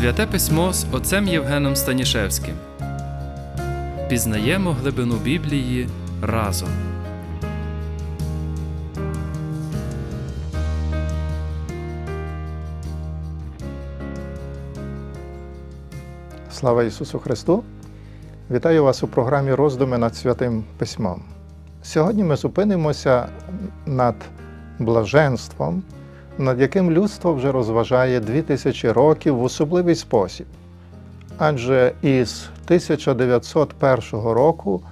Святе письмо з отцем Євгеном Станішевським. Пізнаємо глибину Біблії разом. Слава Ісусу Христу! Вітаю вас у програмі Роздуми над Святим Письмом. Сьогодні ми зупинимося над блаженством, над яким людство вже розважає 2000 років в особливий спосіб. Адже із 1901 року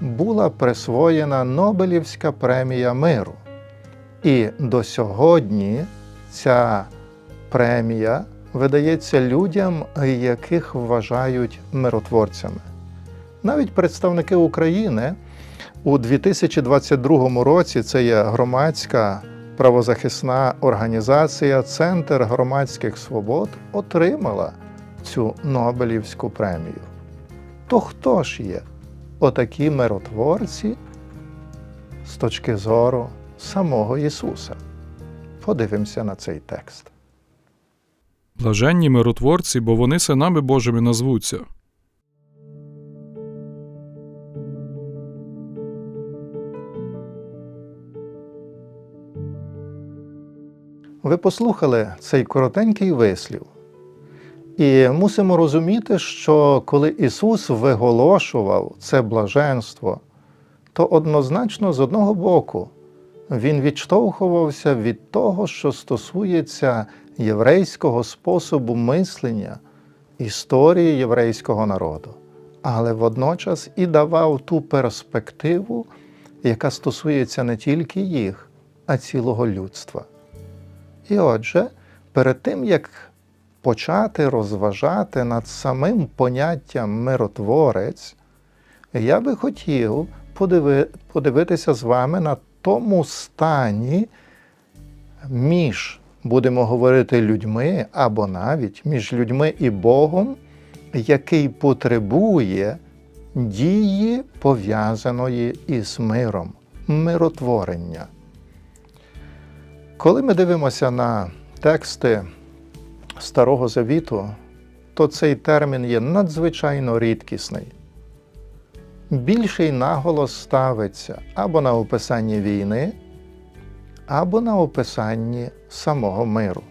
була присвоєна Нобелівська премія миру. І до сьогодні ця премія видається людям, яких вважають миротворцями. Навіть представники України у 2022 році це є громадська правозахисна організація Центр громадських свобод отримала цю Нобелівську премію. То хто ж є отакі миротворці з точки зору самого Ісуса? Подивимося на цей текст. Блаженні миротворці, бо вони синами Божими назвуться. Ви послухали цей коротенький вислів. І мусимо розуміти, що коли Ісус виголошував це блаженство, то однозначно з одного боку Він відштовхувався від того, що стосується єврейського способу мислення, історії єврейського народу, але водночас і давав ту перспективу, яка стосується не тільки їх, а цілого людства. І отже, перед тим як почати розважати над самим поняттям миротворець, я би хотів подиви, подивитися з вами на тому стані між, будемо говорити, людьми або навіть між людьми і Богом, який потребує дії, пов'язаної із миром, миротворення. Коли ми дивимося на тексти Старого Завіту, то цей термін є надзвичайно рідкісний. Більший наголос ставиться або на описанні війни, або на описанні самого миру.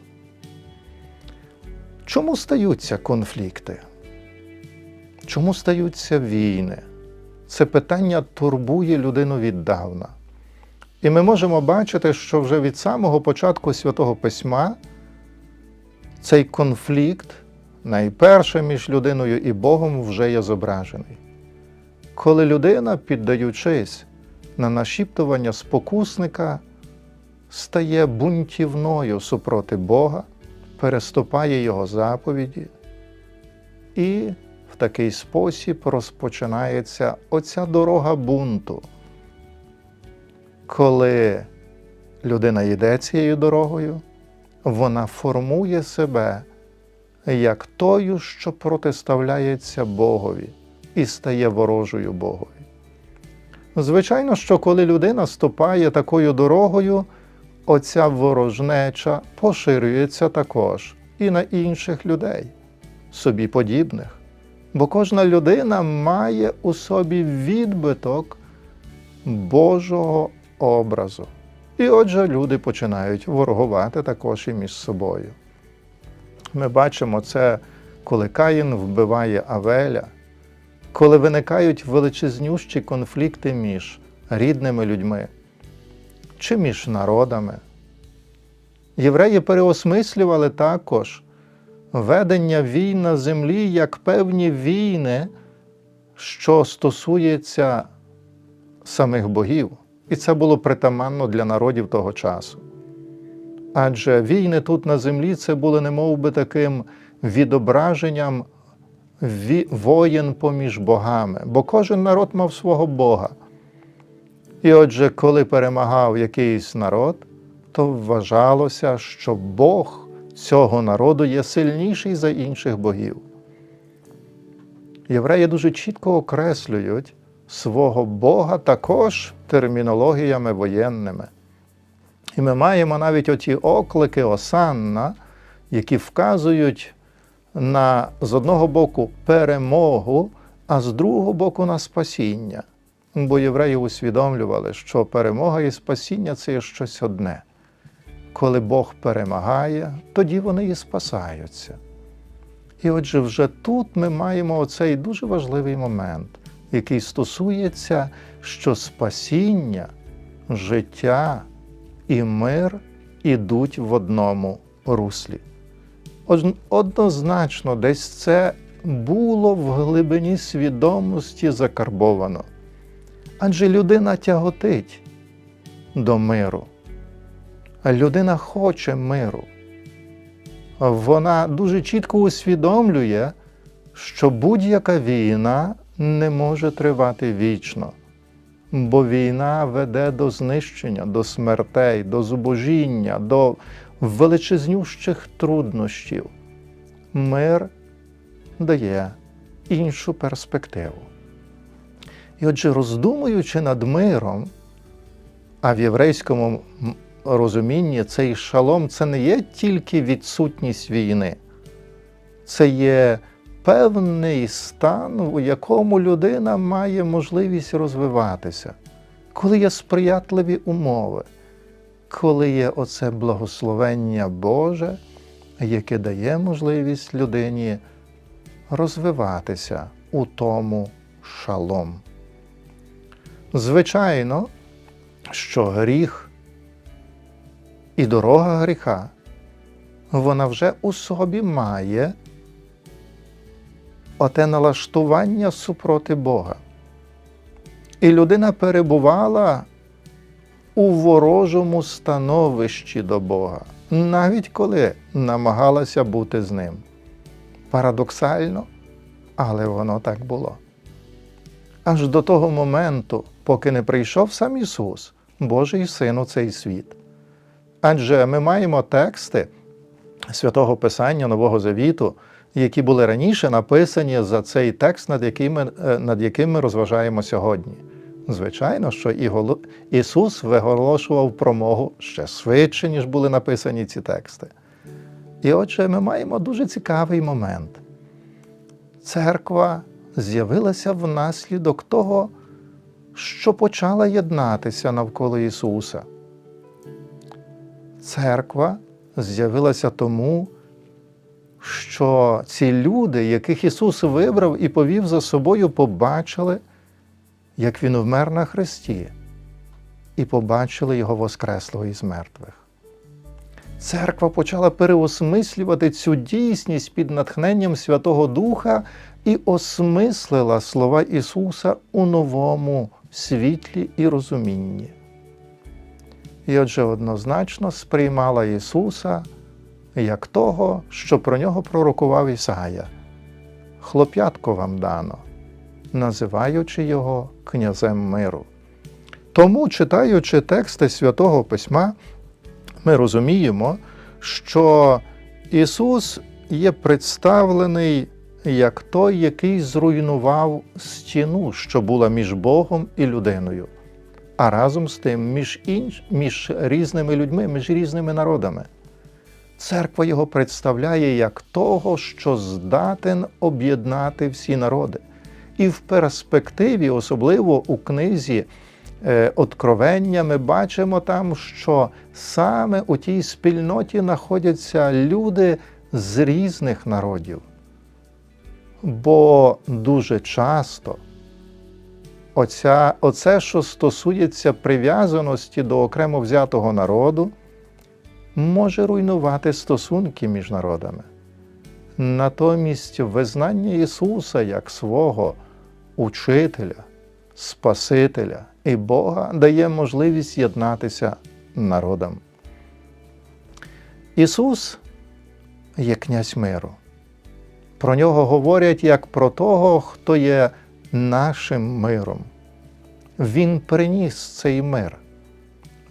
Чому стаються конфлікти? Чому стаються війни? Це питання турбує людину віддавна. І ми можемо бачити, що вже від самого початку Святого Письма цей конфлікт, найперше між людиною і Богом, вже є зображений. Коли людина, піддаючись на нашіптування спокусника, стає бунтівною супроти Бога, переступає Його заповіді, і в такий спосіб розпочинається оця дорога бунту коли людина йде цією дорогою, вона формує себе як тою, що протиставляється Богові і стає ворожою Богові. Звичайно, що коли людина ступає такою дорогою, оця ворожнеча поширюється також і на інших людей, собі подібних. Бо кожна людина має у собі відбиток Божого образу. І отже, люди починають ворогувати також і між собою. Ми бачимо це, коли Каїн вбиває Авеля, коли виникають величезнющі конфлікти між рідними людьми чи між народами. Євреї переосмислювали також ведення війн на землі як певні війни, що стосується самих богів. І це було притаманно для народів того часу. Адже війни тут на землі це були немов би таким відображенням воєн поміж богами, бо кожен народ мав свого Бога. І отже, коли перемагав якийсь народ, то вважалося, що Бог цього народу є сильніший за інших богів. Євреї дуже чітко окреслюють свого Бога також термінологіями воєнними. І ми маємо навіть оті оклики Осанна, які вказують на з одного боку перемогу, а з другого боку на спасіння. Бо євреї усвідомлювали, що перемога і спасіння це є щось одне. Коли Бог перемагає, тоді вони і спасаються. І отже, вже тут ми маємо оцей дуже важливий момент, який стосується, що спасіння, життя і мир ідуть в одному руслі. Однозначно, десь це було в глибині свідомості закарбовано. Адже людина тяготить до миру. Людина хоче миру. Вона дуже чітко усвідомлює, що будь-яка війна не може тривати вічно, бо війна веде до знищення, до смертей, до зубожіння, до величезнющих труднощів. Мир дає іншу перспективу. І отже, роздумуючи над миром, а в єврейському розумінні цей шалом це не є тільки відсутність війни, це є певний стан, у якому людина має можливість розвиватися, коли є сприятливі умови, коли є оце благословення Боже, яке дає можливість людині розвиватися у тому шалом. Звичайно, що гріх і дорога гріха, вона вже у собі має оте налаштування супроти Бога. І людина перебувала у ворожому становищі до Бога, навіть коли намагалася бути з ним. Парадоксально, але воно так було. Аж до того моменту, поки не прийшов сам Ісус, Божий Син у цей світ. Адже ми маємо тексти святого Писання Нового Завіту, які були раніше написані за цей текст, над яким ми, е, над яким ми розважаємо сьогодні. Звичайно, що Ісус виголошував промову ще швидше, ніж були написані ці тексти. І отже, ми маємо дуже цікавий момент. Церква з'явилася внаслідок того, що почала єднатися навколо Ісуса. Церква з'явилася тому, що ці люди, яких Ісус вибрав і повів за собою, побачили, як Він вмер на хресті, і побачили Його Воскреслого із мертвих. Церква почала переосмислювати цю дійсність під натхненням Святого Духа і осмислила слова Ісуса у новому світлі і розумінні. І отже, однозначно сприймала Ісуса як того, що про нього пророкував Ісая. Хлоп'ятко вам дано, називаючи його князем миру. Тому, читаючи тексти Святого Письма, ми розуміємо, що Ісус є представлений як той, який зруйнував стіну, що була між Богом і людиною, а разом з тим між, інш... між різними людьми, між різними народами. Церква його представляє як того, що здатен об'єднати всі народи. І в перспективі, особливо у книзі е, Откровення, ми бачимо там, що саме у тій спільноті знаходяться люди з різних народів. Бо дуже часто оця, оце, що стосується прив'язаності до окремо взятого народу, може руйнувати стосунки між народами. Натомість визнання Ісуса як свого учителя, Спасителя і Бога дає можливість єднатися народам. Ісус є князь миру. Про нього говорять як про того, хто є нашим миром. Він приніс цей мир.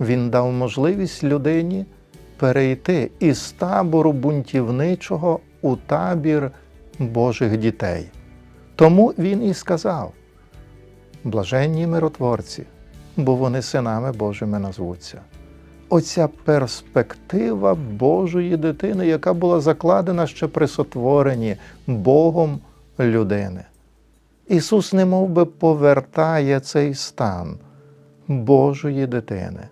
Він дав можливість людині перейти із табору бунтівничого у табір Божих дітей. Тому він і сказав: блаженні миротворці, бо вони синами Божими назвуться. оця перспектива Божої дитини, яка була закладена ще при сотворенні Богом людини. Ісус не мов би повертає цей стан Божої дитини.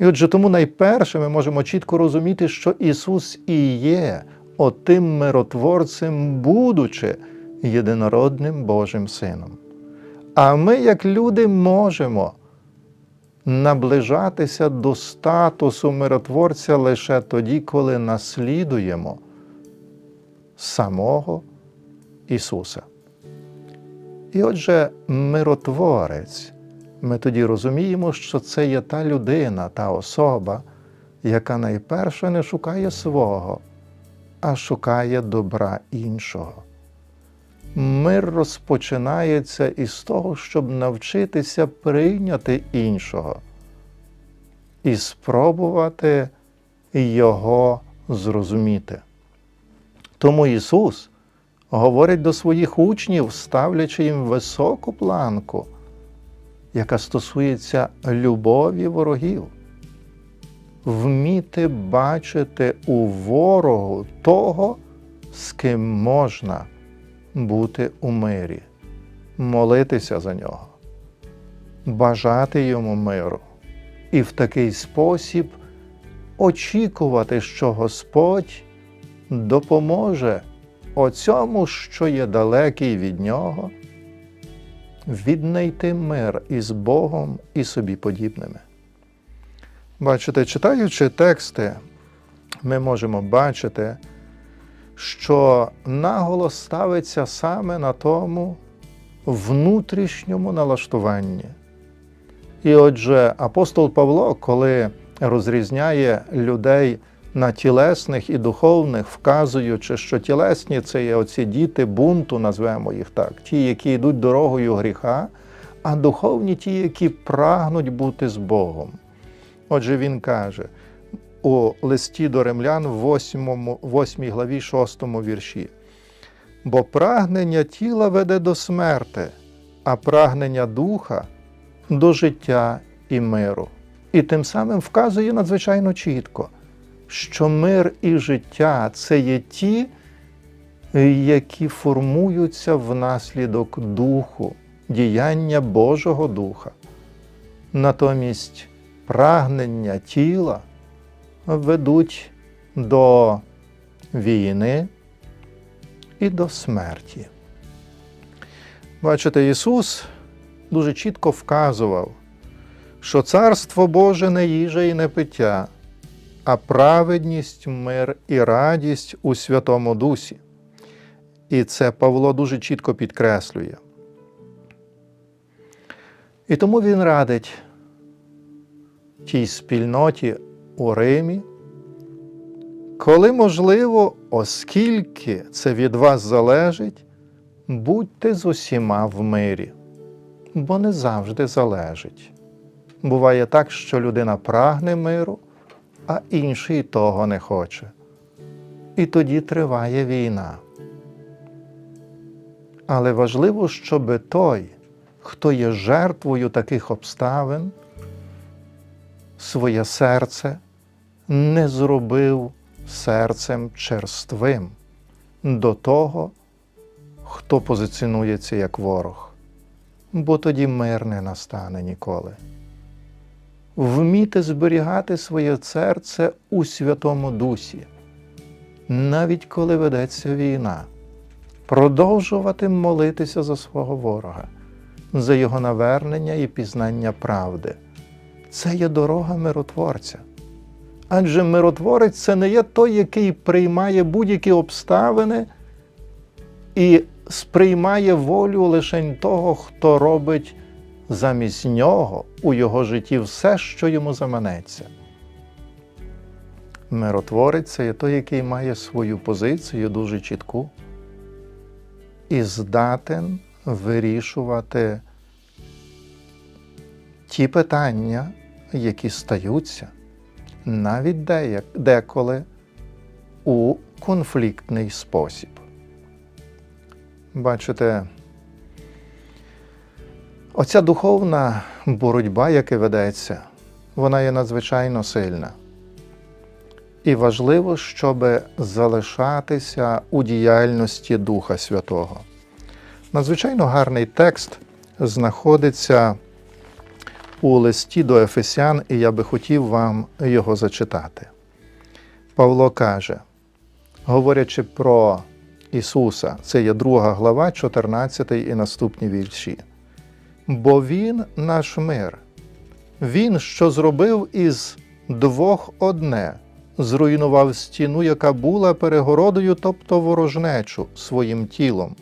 І отже, тому найперше ми можемо чітко розуміти, що Ісус і є отим миротворцем, будучи єдинородним Божим Сином. А ми, як люди, можемо наближатися до статусу миротворця лише тоді, коли наслідуємо самого Ісуса. І отже, миротворець, ми тоді розуміємо, що це є та людина, та особа, яка найперше не шукає свого, а шукає добра іншого. Мир розпочинається із того, щоб навчитися прийняти іншого і спробувати його зрозуміти. Тому Ісус говорить до своїх учнів, ставлячи їм високу планку, яка стосується любові ворогів. Вміти бачити у ворогу того, з ким можна бути у мирі, молитися за нього, бажати йому миру і в такий спосіб очікувати, що Господь допоможе оцьому, що є далекий від нього, віднайти мир із Богом і собі подібними. Бачите, читаючи тексти, ми можемо бачити, що наголос ставиться саме на тому внутрішньому налаштуванні. І отже, апостол Павло, коли розрізняє людей на тілесних і духовних, вказуючи, що тілесні це є оці діти бунту, назвемо їх так, ті, які йдуть дорогою гріха, а духовні ті, які прагнуть бути з Богом. Отже, він каже у листі до римлян, в 8, 8 главі 6 вірші. Бо прагнення тіла веде до смерти, а прагнення духа до життя і миру. І тим самим вказує надзвичайно чітко, що мир і життя це є ті, які формуються внаслідок духу, діяння Божого Духа. Натомість прагнення тіла ведуть до війни і до смерті. Бачите, Ісус дуже чітко вказував, що Царство Боже не їжа і не пиття, а праведність, мир і радість у Святому Дусі. І це Павло дуже чітко підкреслює. І тому він радить тій спільноті у Римі, коли можливо, оскільки це від вас залежить, будьте з усіма в мирі, бо не завжди залежить. Буває так, що людина прагне миру, а інший того не хоче. І тоді триває війна. Але важливо, щоб той, хто є жертвою таких обставин, своє серце не зробив серцем черствим до того, хто позиціонується як ворог, бо тоді мир не настане ніколи. Вміти зберігати своє серце у Святому Дусі, навіть коли ведеться війна, продовжувати молитися за свого ворога, за його навернення і пізнання правди. Це є дорога миротворця. Адже миротворець це не є той, який приймає будь-які обставини і сприймає волю лише того, хто робить замість нього у його житті все, що йому заманеться. Миротворець це є той, який має свою позицію дуже чітку і здатен вирішувати ті питання, які стаються навіть деколи у конфліктний спосіб. Бачите, оця духовна боротьба, яка ведеться, вона є надзвичайно сильна. І важливо, щоб залишатися у діяльності Духа Святого. Надзвичайно гарний текст знаходиться у листі до Ефесян, і я би хотів вам його зачитати. Павло каже, говорячи про Ісуса, це є друга глава, 14 і наступні вірші. Бо Він наш мир, Він, що зробив із двох одне, зруйнував стіну, яка була перегородою, тобто ворожнечу своїм тілом,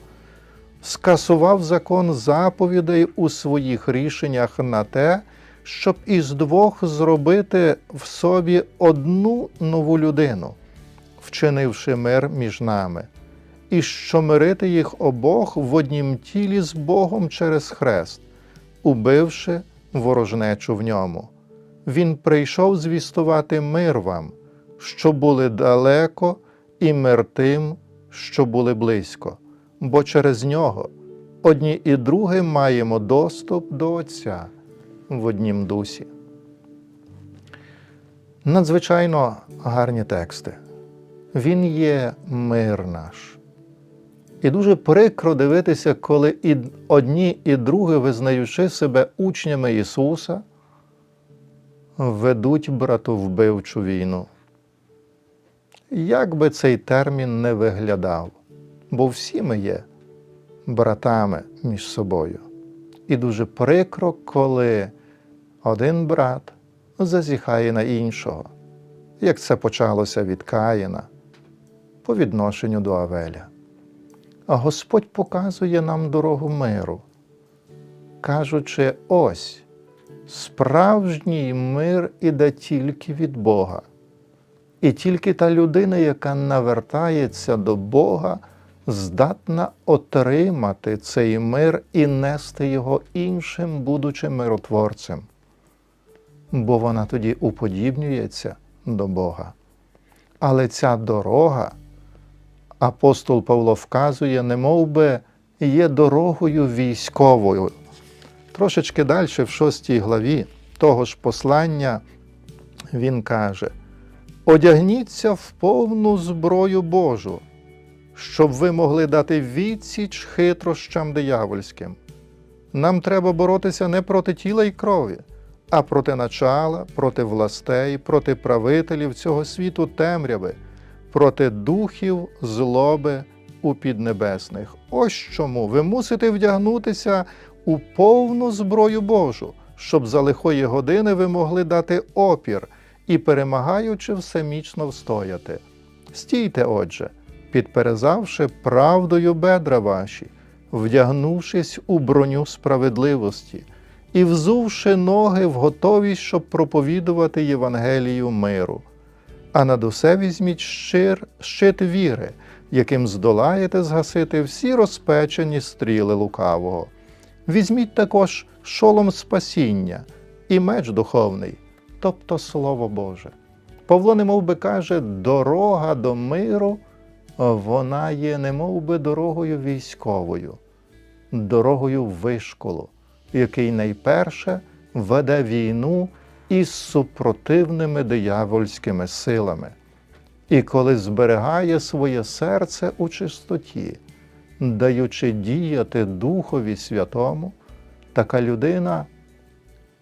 скасував закон заповідей у своїх рішеннях на те, щоб із двох зробити в собі одну нову людину, вчинивши мир між нами, і що мирити їх обох в однім тілі з Богом через хрест, убивши ворожнечу в ньому. Він прийшов звістувати мир вам, що були далеко, і мир тим, що були близько, бо через нього одні і другі маємо доступ до Отця в однім дусі. Надзвичайно гарні тексти. Він є мир наш. І дуже прикро дивитися, коли і одні, і другі, визнаючи себе учнями Ісуса, ведуть братовбивчу війну. Як би цей термін не виглядав, бо всі ми є братами між собою. І дуже прикро, коли один брат зазіхає на іншого, як це почалося від Каїна по відношенню до Авеля. А Господь показує нам дорогу миру, кажучи, ось справжній мир іде тільки від Бога. І тільки та людина, яка навертається до Бога, здатна отримати цей мир і нести його іншим, будучи миротворцем. Бо вона тоді уподібнюється до Бога. Але ця дорога, апостол Павло вказує, не би є дорогою військовою. Трошечки далі, в шостій главі того ж послання, він каже: Одягніться в повну зброю Божу, щоб ви могли дати відсіч хитрощам диявольським. Нам треба боротися не проти тіла і крові, а проти начала, проти властей, проти правителів цього світу темряви, проти духів злоби у піднебесних. Ось чому ви мусите вдягнутися у повну зброю Божу, щоб за лихої години ви могли дати опір і, перемагаючи, всемічно встояти. Стійте, отже, підперезавши правдою бедра ваші, вдягнувшись у броню справедливості і взувши ноги в готовість, щоб проповідувати Євангелію миру. А над усе візьміть щир, щит віри, яким здолаєте згасити всі розпечені стріли лукавого. Візьміть також шолом спасіння і меч духовний, тобто Слово Боже. Павло немов би каже, дорога до миру, вона є немов би дорогою військовою, дорогою вишколу, який найперше веде війну із супротивними диявольськими силами. І коли зберігає своє серце у чистоті, даючи діяти Духові Святому, така людина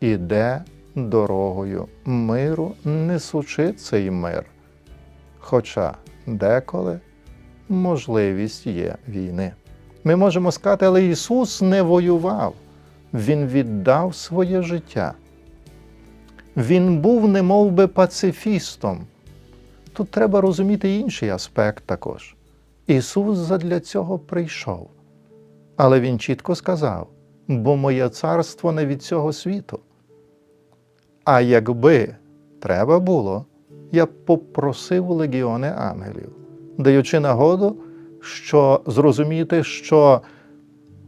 іде дорогою миру, несучи цей мир. Хоча деколи можливість є війни. Ми можемо сказати, але Ісус не воював, Він віддав своє життя. Він був немов би пацифістом. Тут треба розуміти інший аспект також. Ісус задля цього прийшов. Але Він чітко сказав: бо моє царство не від цього світу. А якби треба було, я б попросив легіони ангелів, даючи нагоду, що зрозуміти, що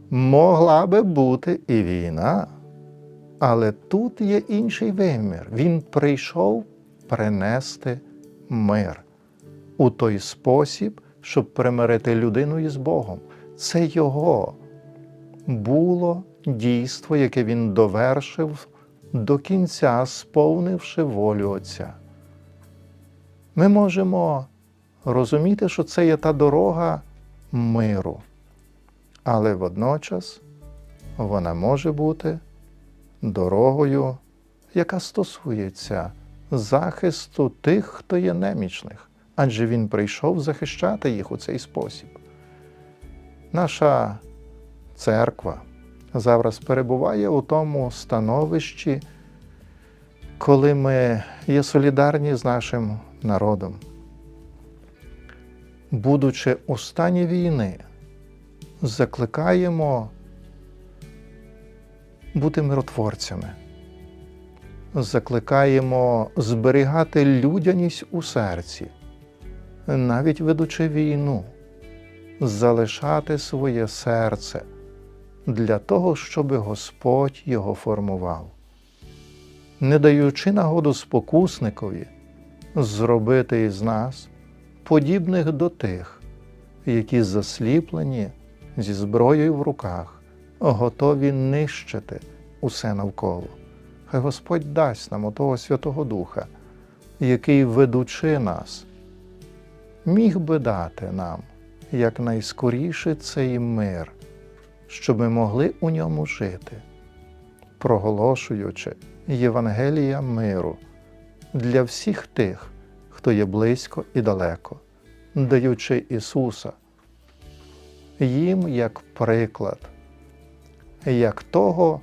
могла би бути і війна. Але тут є інший вимір. Він прийшов принести мир у той спосіб, щоб примирити людину із Богом. Це його було дійство, яке він довершив до кінця сповнивши волю Отця. Ми можемо розуміти, що це є та дорога миру, але водночас вона може бути дорогою, яка стосується захисту тих, хто є немічних, адже Він прийшов захищати їх у цей спосіб. Наша церква зараз перебуває у тому становищі, коли ми є солідарні з нашим народом. Будучи у стані війни, закликаємо бути миротворцями, закликаємо зберігати людяність у серці, навіть ведучи війну, залишати своє серце для того, щоб Господь його формував, не даючи нагоду спокусникові зробити із нас подібних до тих, які засліплені зі зброєю в руках, готові нищити усе навколо. Хай Господь дасть нам отого Святого Духа, який, ведучи нас, міг би дати нам якнайскоріше цей мир, щоб ми могли у ньому жити, проголошуючи Євангелія миру для всіх тих, хто є близько і далеко, даючи Ісуса їм як приклад, як того,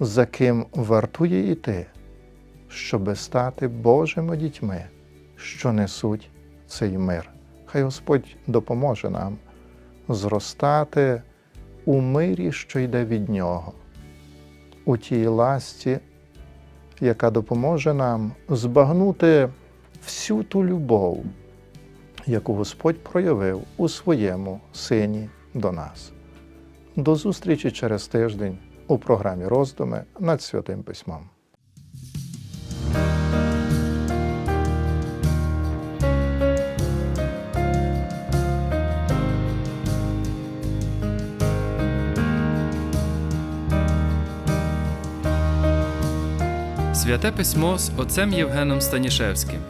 за ким вартує йти, щоби стати Божими дітьми, що несуть цей мир. Хай Господь допоможе нам зростати у мирі, що йде від Нього, у тій ласті, яка допоможе нам збагнути всю ту любов, яку Господь проявив у своєму Сині до нас. До зустрічі через тиждень у програмі роздуми над Святим Письмом. Святе письмо з отцем Євгеном Станішевським.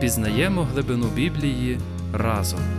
Пізнаємо глибину Біблії разом.